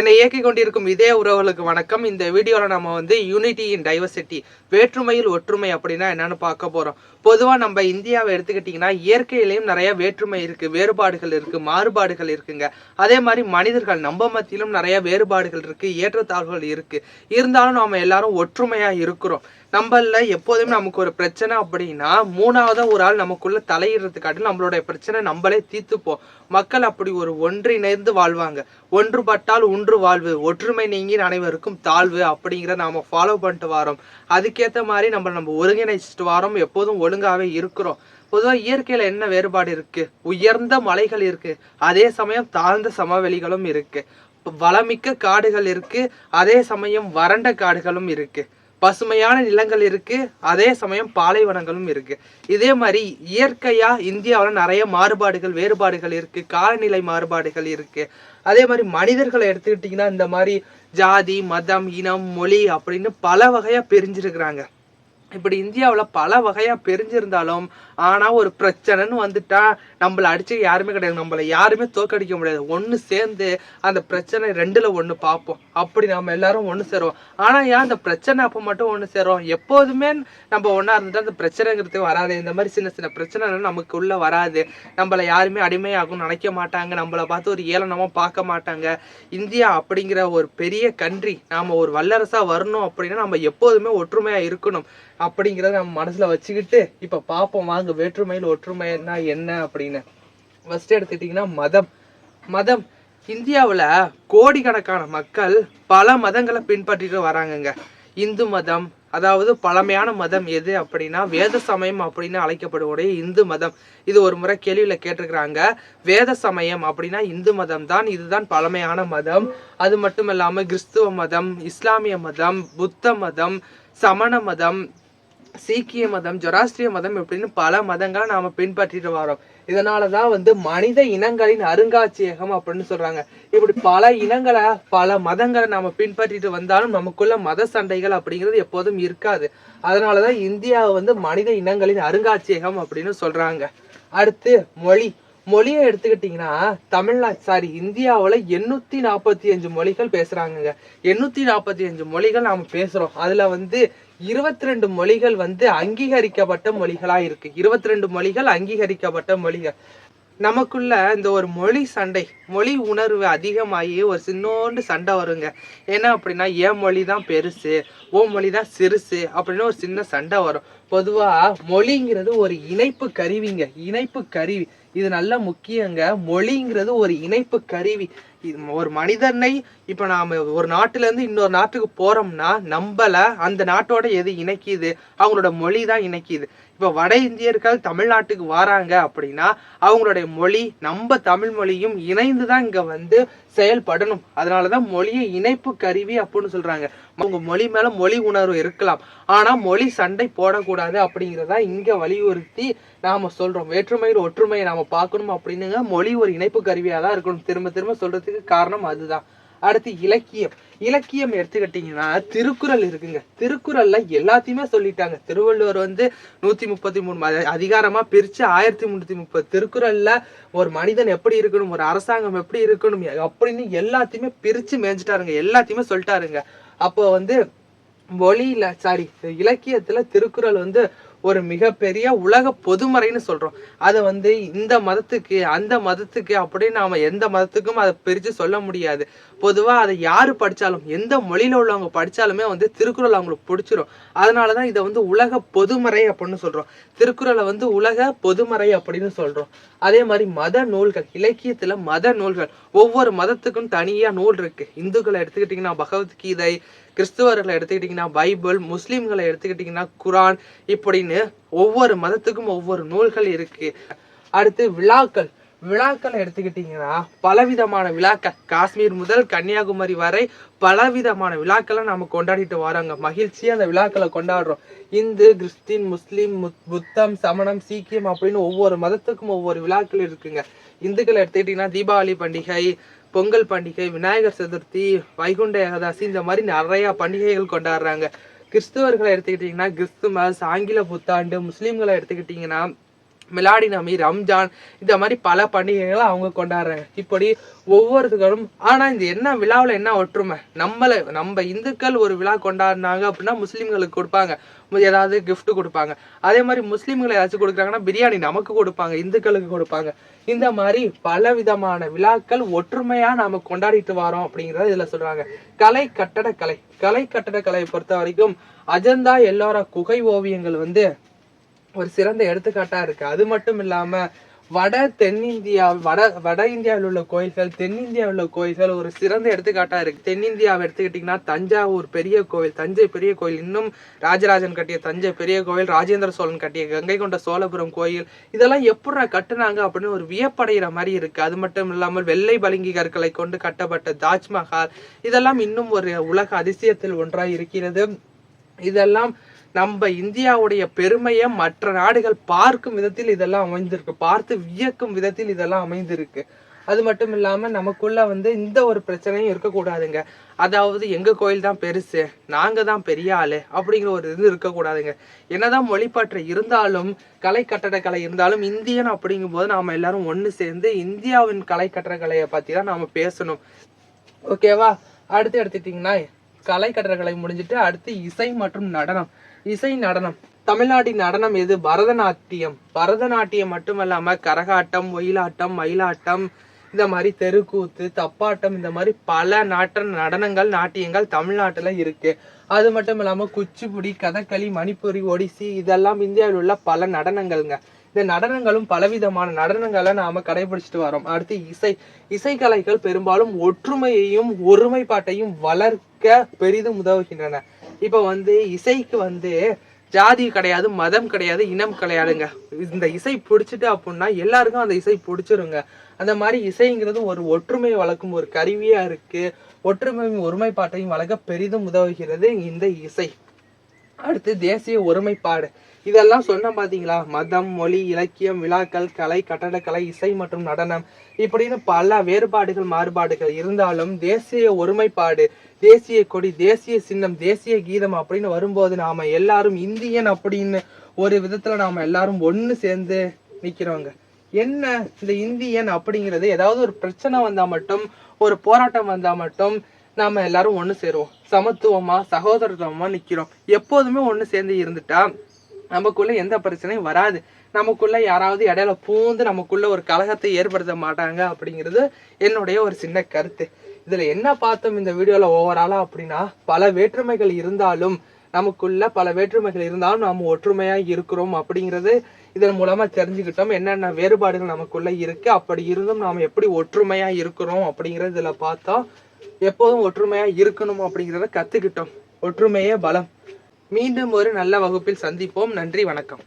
என்னை இயக்கிக் கொண்டிருக்கும் இதே உறவுகளுக்கு வணக்கம். இந்த வீடியோவில் நம்ம வந்து யூனிட்டி இன் டைவர்சிட்டி வேற்றுமையில் ஒற்றுமை அப்படின்னா என்னன்னு பார்க்க போகிறோம் பொதுவாக நம்ம இந்தியாவை எடுத்துக்கிட்டிங்கன்னா இயற்கையிலையும் நிறைய வேற்றுமை இருக்குது வேறுபாடுகள் இருக்குது மாறுபாடுகள் இருக்குங்க. அதே மாதிரி மனிதர்கள் நம்ம மத்தியிலும் நிறைய வேறுபாடுகள் இருக்குது ஏற்றத்தாழ்வுகள் இருக்குது இருந்தாலும் நாம் எல்லாரும் ஒற்றுமையாக இருக்கிறோம். நம்மள எப்போதுமே நமக்கு ஒரு பிரச்சனை அப்படின்னா மூணாவதா ஒரு ஆள் நமக்குள்ள தலையிடுறதுக்காட்டி நம்மளுடைய பிரச்சனை நம்மளே தீர்த்துப்போம். மக்கள் அப்படி ஒரு ஒன்றிணைந்து வாழ்வாங்க. ஒன்றுபட்டால் ஒன்று வாழ்வு ஒற்றுமை நீங்கி அனைவருக்கும் தாழ்வு அப்படிங்கிற நாம ஃபாலோ பண்ணிட்டு வரோம். அதுக்கேற்ற மாதிரி நம்ம நம்ம ஒருங்கிணைச்சிட்டு வரோம். எப்போதும் ஒழுங்காவே இருக்கிறோம். பொதுவாக இயற்கையில் என்ன வேறுபாடு இருக்கு? உயர்ந்த மலைகள் இருக்கு. அதே சமயம் தாழ்ந்த சமவெளிகளும் இருக்கு. வளமிக்க காடுகள் இருக்கு. அதே சமயம் வறண்ட காடுகளும் இருக்கு. பசுமையான நிலங்கள் இருக்குது அதே சமயம் பாலைவனங்களும் இருக்குது இதே மாதிரி இயற்கையாக இந்தியாவில் நிறைய மாறுபாடுகள் வேறுபாடுகள் இருக்குது காலநிலை மாறுபாடுகள் இருக்குது அதே மாதிரி மனிதர்களை எடுத்துக்கிட்டிங்கன்னா இந்த மாதிரி ஜாதி மதம் இனம் மொழி அப்படின்னு பல வகையாக பிரிஞ்சிருக்கிறாங்க. இப்படி இந்தியாவில் பல வகையாக பிரிஞ்சிருந்தாலும் ஆனால் ஒரு பிரச்சனைன்னு வந்துட்டா நம்மளை அடிச்சு யாருமே கிடையாது. நம்மளை யாருமே தோக்கடிக்க முடியாது. ஒன்று சேர்ந்து அந்த பிரச்சனை ரெண்டில் ஒன்று பார்ப்போம் அப்படி நம்ம எல்லாரும் ஒன்று சேருவோம். ஆனால் ஏன் அந்த பிரச்சனை அப்போ மட்டும் ஒன்று சேரும்? எப்போதுமே நம்ம ஒன்றா இருந்துட்டு அந்த பிரச்சனைங்கிறது வராது. இந்த மாதிரி சின்ன சின்ன பிரச்சனை நமக்கு உள்ளே வராது. நம்மள யாருமே அடிமையாகும் நினைக்க மாட்டாங்க. நம்மள பார்த்து ஒரு ஏளனமாக பார்க்க மாட்டாங்க. இந்தியா அப்படிங்கிற ஒரு பெரிய கண்ட்ரி நாம் ஒரு வல்லரசாக வரணும் அப்படின்னா நம்ம எப்போதுமே ஒற்றுமையாக இருக்கணும். அப்படிங்கிறத நம்ம மனசுல வச்சுக்கிட்டு இப்ப பார்ப்போம் வாங்க வேற்றுமையில் ஒற்றுமைன்னா என்ன அப்படின்னு. ஃபர்ஸ்ட் எடுத்துக்கிட்டிங்கன்னா மதம். மதம். இந்தியாவில் கோடிக்கணக்கான மக்கள் பல மதங்களை பின்பற்றிட்டு வராங்கங்க. இந்து மதம் அதாவது பழமையான மதம் எது அப்படின்னா வேத சமயம் அப்படின்னு அழைக்கப்படக்கூடிய இந்து மதம். இது ஒரு முறை கேள்வியில் கேட்டிருக்கிறாங்க. வேத சமயம் அப்படின்னா இந்து மதம் தான் இதுதான் பழமையான மதம். அது மட்டும் இல்லாமல் கிறிஸ்துவ மதம் இஸ்லாமிய மதம் புத்த மதம் சமண மதம் சீக்கிய மதம் ஜொராஸ்ட்ரிய மதம் இப்படின்னு பல மதங்களை நாம பின்பற்றிட்டு வரோம் இதனாலதான் வந்து மனித இனங்களின் அருங்காட்சியகம் அப்படின்னு சொல்றாங்க. இப்படி பல இனங்களை பல மதங்களை நாம பின்பற்றிட்டு வந்தாலும் நமக்குள்ள மத சண்டைகள் அப்படிங்கிறது எப்போதும் இருக்காது. அதனாலதான் இந்தியாவை வந்து மனித இனங்களின் அருங்காட்சியகம் அப்படின்னு சொல்றாங்க. அடுத்து மொழி. மொழியை எடுத்துக்கிட்டிங்கன்னா தமிழ்நா சாரி இந்தியாவில் எண்ணூற்றி நாற்பத்தி அஞ்சு மொழிகள் பேசுகிறாங்கங்க எண்ணூற்றி நாற்பத்தி அஞ்சு மொழிகள் நாம் பேசுகிறோம் அதில் வந்து இருபத்தி ரெண்டு மொழிகள் வந்து அங்கீகரிக்கப்பட்ட மொழிகளாக இருக்குது இருபத்தி ரெண்டு மொழிகள் அங்கீகரிக்கப்பட்ட மொழிகள். நமக்குள்ள இந்த ஒரு மொழி சண்டை மொழி உணர்வு அதிகமாகி ஒரு சின்னோண்டு சண்டை வருங்க. என்ன அப்படின்னா என் மொழி தான் பெருசு ஓ மொழி தான் சிறுசு அப்படின்னு ஒரு சின்ன சண்டை வரும். பொதுவாக மொழிங்கிறது ஒரு இணைப்பு கருவிங்க. இணைப்பு கருவி. இது நல்ல முக்கியங்க. மொழிங்கிறது ஒரு இணைப்பு கருவி. ஒரு மனிதனை இப்போ நாம் ஒரு நாட்டுலேருந்து இன்னொரு நாட்டுக்கு போகிறோம்னா நம்மள அந்த நாட்டோட எது இணைக்குது? அவங்களோட மொழி தான் இணைக்குது. இப்போ வட இந்தியர்கள் தமிழ்நாட்டுக்கு வராங்க அப்படின்னா அவங்களுடைய மொழி நம்ம தமிழ் மொழியும் இணைந்து தான் இங்கே வந்து செயல்படணும். அதனால தான் மொழியை இணைப்பு கருவி அப்படின்னு சொல்கிறாங்க அவங்க மொழி மேலே மொழி உணர்வு இருக்கலாம். ஆனால் மொழி சண்டை போடக்கூடாது அப்படிங்கிறதா இங்கே வலியுறுத்தி நாம் சொல்கிறோம் வேற்றுமையில் ஒற்றுமையை நாம் பார்க்கணும் அப்படின்னுங்க மொழி ஒரு இணைப்பு கருவியாக தான் இருக்கணும். திரும்ப திரும்ப சொல்கிறதுக்கு காரணம் அதுதான். அடுத்து இலக்கியம். இலக்கியம் எடுத்துக்கிட்டிங்கன்னா திருக்குறள் இருக்குங்க. திருக்குறள்ல எல்லாத்தையுமே சொல்லிட்டாங்க. திருவள்ளுவர் வந்து நூத்தி முப்பத்தி மூணு அதிகாரமா பிரிச்சு ஆயிரத்தி முன்னூத்தி முப்பது திருக்குறள்ல ஒரு மனிதன் எப்படி இருக்கணும் ஒரு அரசாங்கம் எப்படி இருக்கணும் அப்படின்னு எல்லாத்தையுமே பிரிச்சு மேய்ஞ்சிட்டாருங்க. எல்லாத்தையுமே சொல்லிட்டாருங்க. அப்போ வந்து மொழியில சாரி இலக்கியத்துல திருக்குறள் வந்து ஒரு மிகப்பெரிய உலக பொதுமறைன்னு சொல்றோம். அதை வந்து இந்த மதத்துக்கு அந்த மதத்துக்கு அப்படின்னு நாம எந்த மதத்துக்கும் அதை பிரிச்சு சொல்ல முடியாது. பொதுவா அதை யாரு படிச்சாலும் எந்த மொழியில உள்ளவங்க படிச்சாலுமே வந்து திருக்குறள் அவங்களுக்கு பிடிச்சிரும். அதனாலதான் இதை வந்து உலக பொதுமறை அப்படின்னு சொல்றோம். திருக்குறளை வந்து உலக பொதுமறை அப்படின்னு சொல்றோம். அதே மாதிரி மத நூல்கள் இலக்கியத்துல மத நூல்கள் ஒவ்வொரு மதத்துக்கும் தனியா நூல் இருக்கு. இந்துக்களை எடுத்துக்கிட்டிங்கன்னா பகவத்கீதை கிறிஸ்துவர்களை எடுத்துக்கிட்டிங்கன்னா பைபிள் முஸ்லீம்களை எடுத்துக்கிட்டிங்கன்னா குரான் இப்படின்னு ஒவ்வொரு மதத்துக்கும் ஒவ்வொரு நூல்கள் இருக்கு. அடுத்து விழாக்கள். விழாக்களை எடுத்துக்கிட்டிங்கன்னா பலவிதமான விழாக்கள் காஷ்மீர் முதல் கன்னியாகுமரி வரை பலவிதமான விழாக்களை நம்ம கொண்டாடிட்டு வரோங்க. மகிழ்ச்சியாக அந்த விழாக்களை கொண்டாடுறோம். இந்து கிறிஸ்டின் முஸ்லீம் முத்- புத்தம் சமணம் சீக்கியம் அப்படின்னு ஒவ்வொரு மதத்துக்கும் ஒவ்வொரு விழாக்கள் இருக்குங்க. இந்துக்களை எடுத்துக்கிட்டிங்கன்னா தீபாவளி பண்டிகை பொங்கல் பண்டிகை விநாயகர் சதுர்த்தி வைகுண்ட ஏகாதசி இந்த மாதிரி நிறைய பண்டிகைகள் கொண்டாடுறாங்க. கிறிஸ்துவர்களை எடுத்துக்கிட்டிங்கன்னா கிறிஸ்துமஸ் ஆங்கில புத்தாண்டு முஸ்லீம்களை எடுத்துக்கிட்டிங்கன்னா மிலாடி நபி ரம்ஜான் இந்த மாதிரி பல பண்டிகைகளை அவங்க கொண்டாடுறாங்க. இப்படி ஒவ்வொருத்தரும் ஆனால் இந்த என்ன விழாவில் என்ன ஒற்றுமை? நம்மளை நம்ம இந்துக்கள் ஒரு விழா கொண்டாடினாங்க அப்படின்னா முஸ்லீம்களுக்கு கொடுப்பாங்க. ஏதாவது கிஃப்ட் கொடுப்பாங்க. அதே மாதிரி முஸ்லீம்களை ஏதாச்சும் கொடுக்குறாங்கன்னா பிரியாணி நமக்கு கொடுப்பாங்க இந்துக்களுக்கு கொடுப்பாங்க. இந்த மாதிரி பல விதமான விழாக்கள் ஒற்றுமையாக நாம் கொண்டாடிட்டு வரோம் அப்படிங்கிறத இதில் சொல்கிறாங்க கலை கட்டடக்கலை. கலை கட்டடக்கலையை பொறுத்த வரைக்கும் அஜந்தா எல்லோரா குகை ஓவியங்கள் வந்து ஒரு சிறந்த எடுத்துக்காட்டா இருக்கு. அது மட்டும் இல்லாம வட தென்னிந்தியா வட வட இந்தியாவில் உள்ள கோயில்கள் தென்னிந்தியாவில் உள்ள கோயில்கள் ஒரு சிறந்த எடுத்துக்காட்டாக இருக்குது தென்னிந்தியாவை எடுத்துக்கிட்டிங்கன்னா தஞ்சாவூர் பெரிய கோயில் தஞ்சை பெரிய கோயில் இன்னும் ராஜராஜன் கட்டிய தஞ்சை பெரிய கோயில் ராஜேந்திர சோழன் கட்டிய கங்கை கொண்ட சோழபுரம் கோயில் இதெல்லாம் எப்படா கட்டுனாங்க அப்படின்னு ஒரு வியப்படைகிற மாதிரி இருக்குது அது மட்டும் இல்லாமல் வெள்ளை பளிங்கி கற்களை கொண்டு கட்டப்பட்ட தாஜ்மஹால் இதெல்லாம் இன்னும் ஒரு உலக அதிசயத்தில் ஒன்றாக இருக்கிறது. இதெல்லாம் நம்ம இந்தியாவுடைய பெருமையை மற்ற நாடுகள் பார்க்கும் விதத்தில் இதெல்லாம் அமைந்திருக்கு. பார்த்து வியக்கும் விதத்தில் இதெல்லாம் அமைந்திருக்கு. அது மட்டும் இல்லாம நமக்குள்ள வந்து இந்த ஒரு பிரச்சனையும் இருக்கக்கூடாதுங்க. அதாவது எங்க கோயில் தான் பெருசு நாங்கள் தான் பெரிய ஆளு அப்படிங்கிற ஒரு இது இருக்கக்கூடாதுங்க. என்னதான் மொழிபாற்று இருந்தாலும் கலை கட்டடக்கலை இருந்தாலும் இந்தியன் அப்படிங்கும் போது நாம எல்லாரும் ஒண்ணு சேர்ந்து இந்தியாவின் கலை கட்டடக்கலையை பற்றி தான் நாம பேசணும். ஓகேவா அடுத்து எடுத்துட்டீங்கன்னா கலை கட்டடக்கலை முடிஞ்சிட்டு அடுத்து இசை மற்றும் நடனம். இசை நடனம். தமிழ்நாட்டின் நடனம் எது? பரதநாட்டியம். பரதநாட்டியம் மட்டுமல்லாம கரகாட்டம் ஒயிலாட்டம் மயிலாட்டம் இந்த மாதிரி தெருக்கூத்து தப்பாட்டம் இந்த மாதிரி பல நாட்ட நடனங்கள் நாட்டியங்கள் தமிழ்நாட்டில் இருக்கு. அது மட்டும் இல்லாமல் குச்சிப்புடி கதகளி மணிப்பூரி ஒடிசி இதெல்லாம் இந்தியாவில் உள்ள பல நடனங்கள்ங்க. இந்த நடனங்களும் பலவிதமான நடனங்களை நாம கடைபிடிச்சிட்டு வரோம். அடுத்து இசை. இசைக்கலைகள் பெரும்பாலும் ஒற்றுமையையும் ஒருமைப்பாட்டையும் வளர்க்க பெரிதும் உதவுகின்றன. இப்போ வந்து இசைக்கு வந்து ஜாதி கிடையாது மதம் கிடையாது இனம் கிடையாதுங்க. இந்த இசை பிடிச்சிட்டு அப்படின்னா எல்லாருக்கும் அந்த இசை பிடிச்சிருங்க. அந்த மாதிரி இசைங்கிறது ஒரு ஒற்றுமை வளர்க்கும் ஒரு கருவியா இருக்கு. ஒற்றுமையும் ஒருமைப்பாட்டையும் வளர்க்க பெரிதும் உதவுகிறது இந்த இசை. அடுத்து தேசிய ஒருமைப்பாடு. இதெல்லாம் சொன்ன பாத்தீங்களா? மதம் மொழி இலக்கியம் விழாக்கள் கலை கட்டடக்கலை இசை மற்றும் நடனம் இப்படின்னு பல வேறுபாடுகள் மாறுபாடுகள் இருந்தாலும் தேசிய ஒருமைப்பாடு தேசிய கொடி தேசிய சின்னம் தேசிய கீதம் அப்படின்னு வரும்போது நாம எல்லாரும் இந்தியன் அப்படின்னு ஒரு விதத்துல நாம எல்லாரும் ஒன்னு சேர்ந்து நிக்கிறோங்க. என்ன இந்த இந்தியன் அப்படிங்கிறது? ஏதாவது ஒரு பிரச்சனை வந்தா மட்டும் ஒரு போராட்டம் வந்தா மட்டும் நாம எல்லாரும் ஒன்னு சேருவோம். சமத்துவமா சகோதரத்துவமா நிக்கிறோம். எப்போதுமே ஒன்னு சேர்ந்து இருந்துட்டா நமக்குள்ள எந்த பிரச்சனையும் வராது. நமக்குள்ள யாராவது இடையில பூந்து நமக்குள்ள ஒரு கலகத்தை ஏற்படுத்த மாட்டாங்க அப்படிங்கிறது என்னுடைய ஒரு சின்ன கருத்து. இதுல என்ன பார்த்தோம் இந்த வீடியோல ஓவராலா அப்படின்னா பல வேற்றுமைகள் இருந்தாலும் நமக்குள்ள பல வேற்றுமைகள் இருந்தாலும் நாம் ஒற்றுமையா இருக்கிறோம் அப்படிங்கிறது இதன் மூலமா தெரிஞ்சுக்கிட்டோம். என்னென்ன வேறுபாடுகள் நமக்குள்ள இருக்கு அப்படி இருந்தும் நாம் எப்படி ஒற்றுமையா இருக்கிறோம் அப்படிங்கறது இதுல பார்த்தோம் எப்போதும் ஒற்றுமையா இருக்கணும் அப்படிங்கிறத கத்துக்கிட்டோம். ஒற்றுமையே பலம். மீண்டும் ஒரு நல்ல வகுப்பில் சந்திப்போம். நன்றி வணக்கம்.